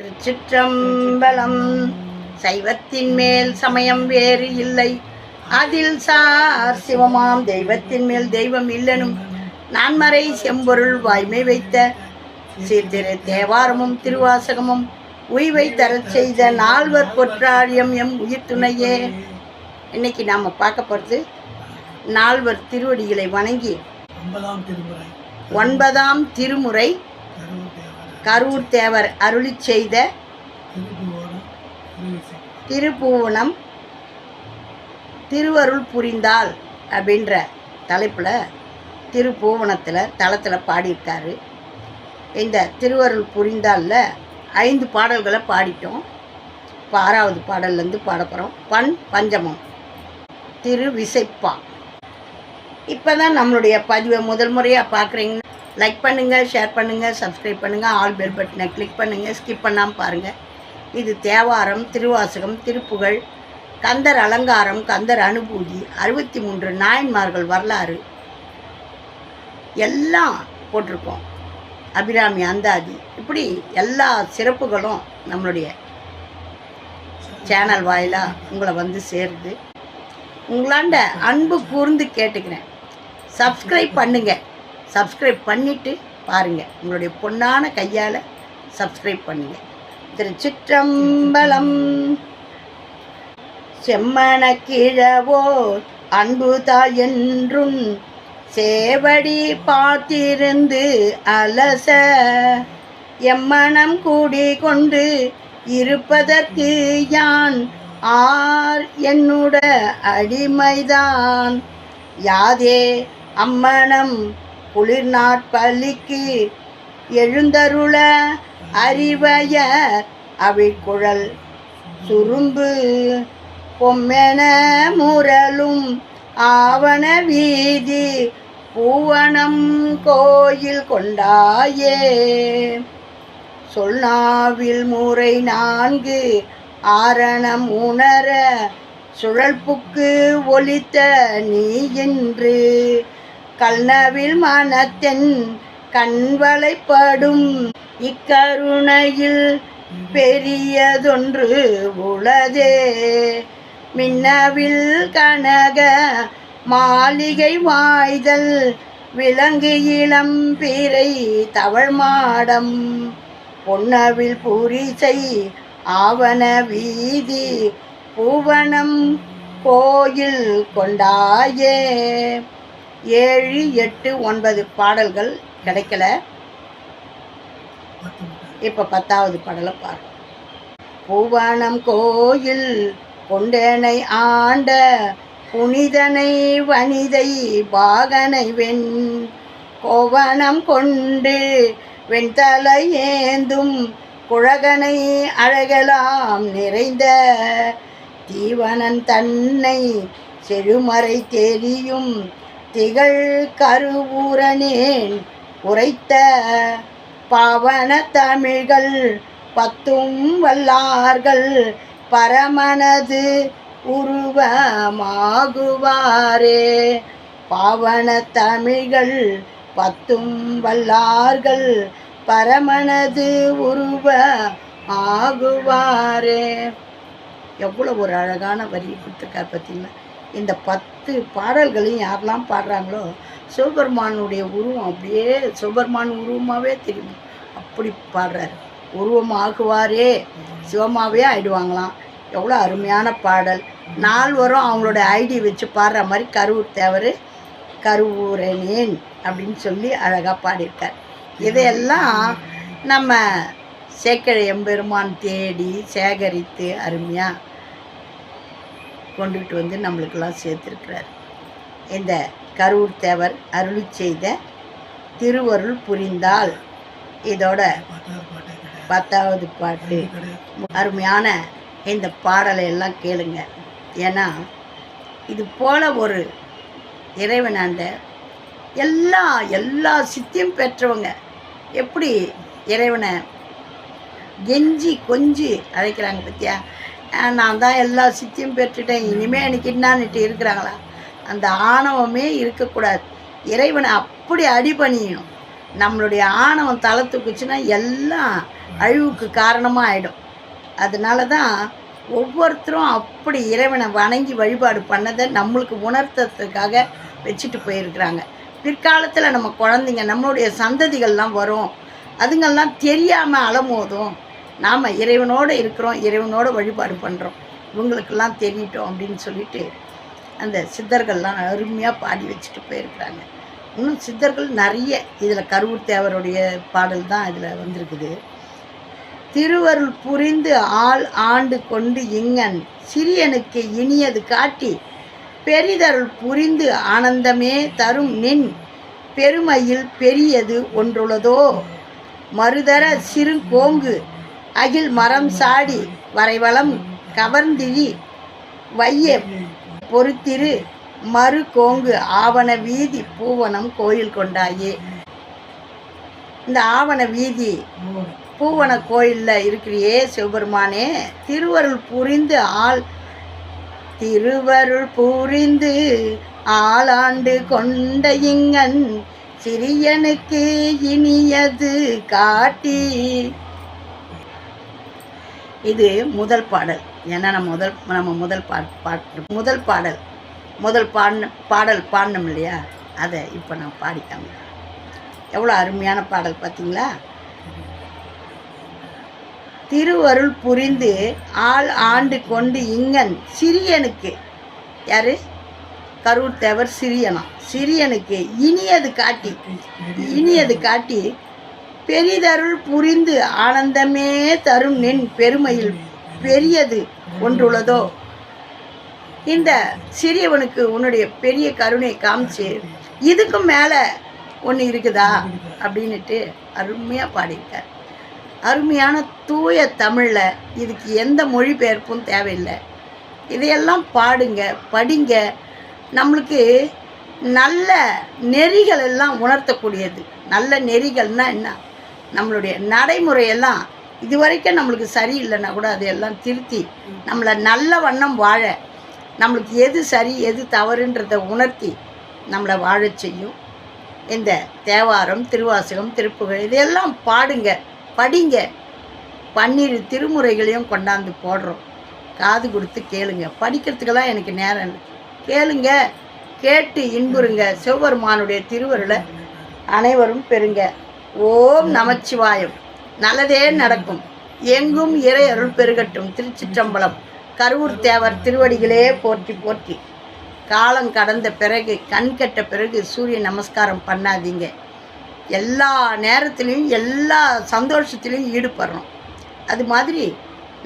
திருச்சிற்றம்பலம். சைவத்தின் மேல் சமயம் வேறு இல்லை. அதில் சார் சிவமாம் தெய்வத்தின் மேல் தெய்வம் இல்லனும். நான்மறை செம்பொருள் வாய்மை வைத்த சீர்திரு தேவாரமும் திருவாசகமும் உய்வை தரச் செய்த நால்வர் பொற்றாரியம் எம் உயிர் துணையே இன்னைக்கு நாம் பார்க்க போகிறது நால்வர் திருவடிகளை வணங்கி. ஒன்பதாம் திருமுறை ஒன்பதாம் திருமுறை கருவூர் தேவர் கரூர் தேவர் அருளிச் செய்த திருப்புவனம் திருவருள் புரிந்தால் அப்படின்ற தலைப்பில் திருப்புவனத்தில் தளத்தில் பாடியிருக்காரு. இந்த திருவருள் புரிந்தாலில் ஐந்து பாடல்களை பாடிட்டோம். இப்போ ஆறாவது பாடல்லேருந்து பாட போகிறோம் பண் பஞ்சமம் திரு விசைப்பா இப்போ தான் நம்மளுடைய பதிவை முதல் முறையாக பார்க்குறீங்க லைக் பண்ணுங்கள் ஷேர் பண்ணுங்கள் சப்ஸ்கிரைப் பண்ணுங்கள் ஆல் பெல் பட்டனை கிளிக் பண்ணுங்கள் ஸ்கிப் பண்ணாமல் பாருங்கள் இது தேவாரம் திருவாசகம் திருப்புகழ் கந்தர் அலங்காரம் கந்தர் அனுபூதி அறுபத்தி மூன்று நாயன்மார்கள் வரலாறு. எல்லாம் போட்டிருக்கோம். அபிராமி அந்தாதி. இப்படி எல்லா சிறப்புகளும் நம்மளுடைய சேனல் வாயிலாக உங்களை வந்து சேருது. உங்களாண்ட அன்பு கூர்ந்து கேட்டுக்கிறேன். சப்ஸ்கிரைப் பண்ணுங்கள் சப்ஸ்கிரைப் பண்ணிவிட்டு பாருங்கள் உங்களுடைய பொன்னான கையால் சப்ஸ்கிரைப் பண்ணுங்கள் திருச்சிற்றம்பலம். செம்மண கிழவோ அன்புதா என்றும் சேவடி பார்த்திருந்து அலச எம்மனம் கூடி கொண்டு இருப்பதற்கு யான்? ஆர் என்னுட அடிமைதான். யாதே அம்மனம் குளிர் நாட்பள்ளிக்கு எழுந்தருள அறிவய அவிக்குழல் சுரும்பு பொம்மென முரலும் ஆவண வீதி பூவனம் கோயில் கொண்டாயே. சொல்லாவில் முறை நான்கு ஆரணம் உணர சுழல்புக்கு ஒலித்த நீ என்று கல்னவில் மனத்தென் கண்வளைப்படும் இக்கருணையில் பெரியதொன்று உளதே. மின்னவில் கனக மாளிகை வாய்தல் விலங்கு இளம் பிறை தவழ் மாடம். பொன்னவில் பூரிசை ஆவண வீதி பூவனம் கோயில் கொண்டாயே. ஏழு எட்டு ஒன்பது பாடல்கள் கிடைக்கல. இப்போ பத்தாவது பாடலை பாரு பூவனம் கோயில் கொண்டேனை ஆண்ட புனிதனை வனிதை பாகனை வெண் கோவனம் கொண்டு வெண்தலை ஏந்தும் குழகனை அழகலாம் நிறைந்த. தீவனன் தன்னை செழுமறை தெரியும் திகழ் கருவூரனேன் உரைத்த பவன தமிழ்கள் பத்தும் வல்லார்கள் பரமனது உருவமாகுவாரே. பாவன தமிழ்கள் பத்தும் வல்லார்கள் பரமனது உருவ ஆகுவாரே எவ்வளோ ஒரு அழகான வரி கொடுத்துருக்கார் பார்த்தீங்களா? இந்த பத்து பாடல்களையும் யாரெல்லாம் பாடுறாங்களோ சிவபெருமானுடைய உருவம் அப்படியே சிவபெருமான் உருவமாகவே தெரியும். அப்படி பாடுறாரு. உருவமாகுவாரே. சிவமாகவே ஆயிடுவாங்களாம். எவ்வளோ அருமையான பாடல். நால்வரும் அவங்களோட ஐடி வச்சு பாடுற மாதிரி கருவூர் தேவர் கருவூரனேன் அப்படின்னு சொல்லி அழகாக பாடியிருக்கார். இதையெல்லாம் நம்ம சேக்கழ எம்பெருமான் தேடி சேகரித்து அருமையாக கொண்டுகிட்டு வந்து நம்மளுக்கெல்லாம் சேர்த்துருக்கிறார். இந்த கரூர் தேவர் அருளி செய்த திருவருள் புரிந்தால் இதோட பத்தாவது பாட்டு. அருமையான இந்த பாடலை எல்லாம் கேளுங்க. ஏன்னா இது போல ஒரு இறைவனாண்ட எல்லா எல்லா சித்தியும் பெற்றவங்க. எப்படி இறைவனை கெஞ்சி கொஞ்சி அழைக்கிறாங்க பத்தியா? நான் தான் எல்லா சித்தியும் பெற்றுட்டேன். இனிமேல் எனக்கு என்னான்னுட்டு இருக்கிறாங்களா? அந்த ஆணவமே இருக்கக்கூடாது. இறைவனை அப்படி அடிபணியும். நம்மளுடைய ஆணவம் தலை எல்லாம் அழிவுக்கு காரணமாக ஆகிடும் அதனால தான் ஒவ்வொருத்தரும் அப்படி இறைவனை வணங்கி வழிபாடு பண்ணதை நம்மளுக்கு உணர்த்ததுக்காக வச்சுட்டு போயிருக்கிறாங்க. பிற்காலத்தில் நம்ம குழந்தைங்க நம்மளுடைய சந்ததிகள்லாம் வரும். அதுங்கெல்லாம் தெரியாமல் அலமோதும் நாம் இறைவனோடு இருக்கிறோம் இறைவனோட வழிபாடு பண்ணுறோம் இவங்களுக்கெல்லாம் தெரியட்டும் அப்படின்னு சொல்லிட்டு அந்த சித்தர்கள்லாம் அருமையாக பாடி வச்சுட்டு போயிருக்கிறாங்க. இன்னும் சித்தர்கள் நிறைய இதில் கருவூர் தேவருடைய பாடல் தான் இதில் வந்திருக்குது. திருவருள் புரிந்து ஆள் ஆண்டு கொண்டு இங்கன் சிறியனுக்கு இனியது காட்டி பெரிதருள் புரிந்து ஆனந்தமே தரும் நின் பெருமையில் பெரியது ஒன்றுள்ளதோ மறுதர சிறு கோங்கு அகில் மரம் சாடி வரைவளம் கவர்ந்திழி வைய பொறுத்திரு மறு கோங்கு ஆவண வீதி பூவனம் கோயில் கொண்டாயே. இந்த ஆவண வீதி பூவன கோயிலில் இருக்கிறியே சிவபெருமானே திருவருள் புரிந்து ஆள் திருவருள் புரிந்து ஆளாண்டு கொண்ட இங்கன் சிறியனுக்கு இனியது காட்டி. இது முதல் பாடல். ஏன்னா நம்ம முதல் நம்ம முதல் பாட் பாட்டு முதல் பாடல். முதல் பாடின பாடல் பாடினோம் இல்லையா? அதை இப்போ நான் பாடிக்காம எவ்வளோ அருமையான பாடல் பார்த்தீங்களா திருவருள் புரிந்து ஆள் ஆண்டு கொண்டு இங்கன் சிறியனுக்கு. யார்? கரூர் தேவர் சிறியனா. சிறியனுக்கு இனியது காட்டி இனியது காட்டி பெரிதருள் புரிந்து ஆனந்தமே தரும் நின் பெருமையில் பெரியது ஒன்றுள்ளதோ இந்த சிறியவனுக்கு உன்னுடைய பெரிய கருணை காமிச்சு இதுக்கும் மேலே ஒன்று இருக்குதா? அப்படின்னுட்டு அருமையாக பாடியிருக்கார். அருமையான தூய தமிழில் இதுக்கு எந்த மொழிபெயர்ப்பும் தேவையில்லை. இதையெல்லாம் பாடுங்க படிங்க. நம்மளுக்கு நல்ல நெறிகள் எல்லாம் உணர்த்தக்கூடியது. நல்ல நெறிகள்னா என்ன? நம்மளுடைய நடைமுறையெல்லாம் இது வரைக்கும் நம்மளுக்கு சரியில்லைன்னா கூட அதையெல்லாம் திருத்தி நம்மளை நல்ல வண்ணம் வாழ நம்மளுக்கு எது சரி எது தவறுன்றதை உணர்த்தி நம்மளை வாழச் செய்யும். இந்த தேவாரம் திருவாசகம் திருப்புகழ் இதையெல்லாம் பாடுங்க படிங்க. பன்னிரு திருமுறைகளையும் கொண்டாந்து போடுறோம். காது கொடுத்து கேளுங்க. படிக்கிறதுக்கெல்லாம் எனக்கு நேரம் இல்லை. கேளுங்க கேட்டு இன்புறுங்க. சிவபெருமானுடைய திருவருளை அனைவரும் பெறுங்க. ஓம் நமச்சிவாயம். நல்லதே நடக்கும். எங்கும் இறை அருள் பெருகட்டும். திருச்சிற்றம்பலம். கருவூர் தேவர் திருவடிகளே போற்றி போற்றி. காலம் கடந்த பிறகு கண் கெட்ட பிறகு சூரிய நமஸ்காரம் பண்ணாதீங்க. எல்லா நேரத்துலேயும் எல்லா சந்தோஷத்துலேயும் ஈடுபடுறோம் அது மாதிரி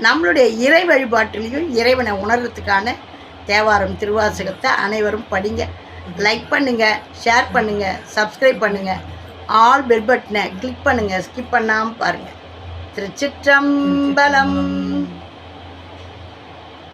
நம்மளுடைய இறை வழிபாட்டிலையும் இறைவனை உணர்றதுக்கான தேவாரம் திருவாசகத்தை அனைவரும் படிங்க. லைக் பண்ணுங்கள் ஷேர் பண்ணுங்கள் சப்ஸ்கிரைப் பண்ணுங்கள் ஆல் பெல் பட்டனை கிளிக் பண்ணுங்கள் ஸ்கிப் பண்ணாமல் பாருங்கள் திருச்சிற்றம்பலம்.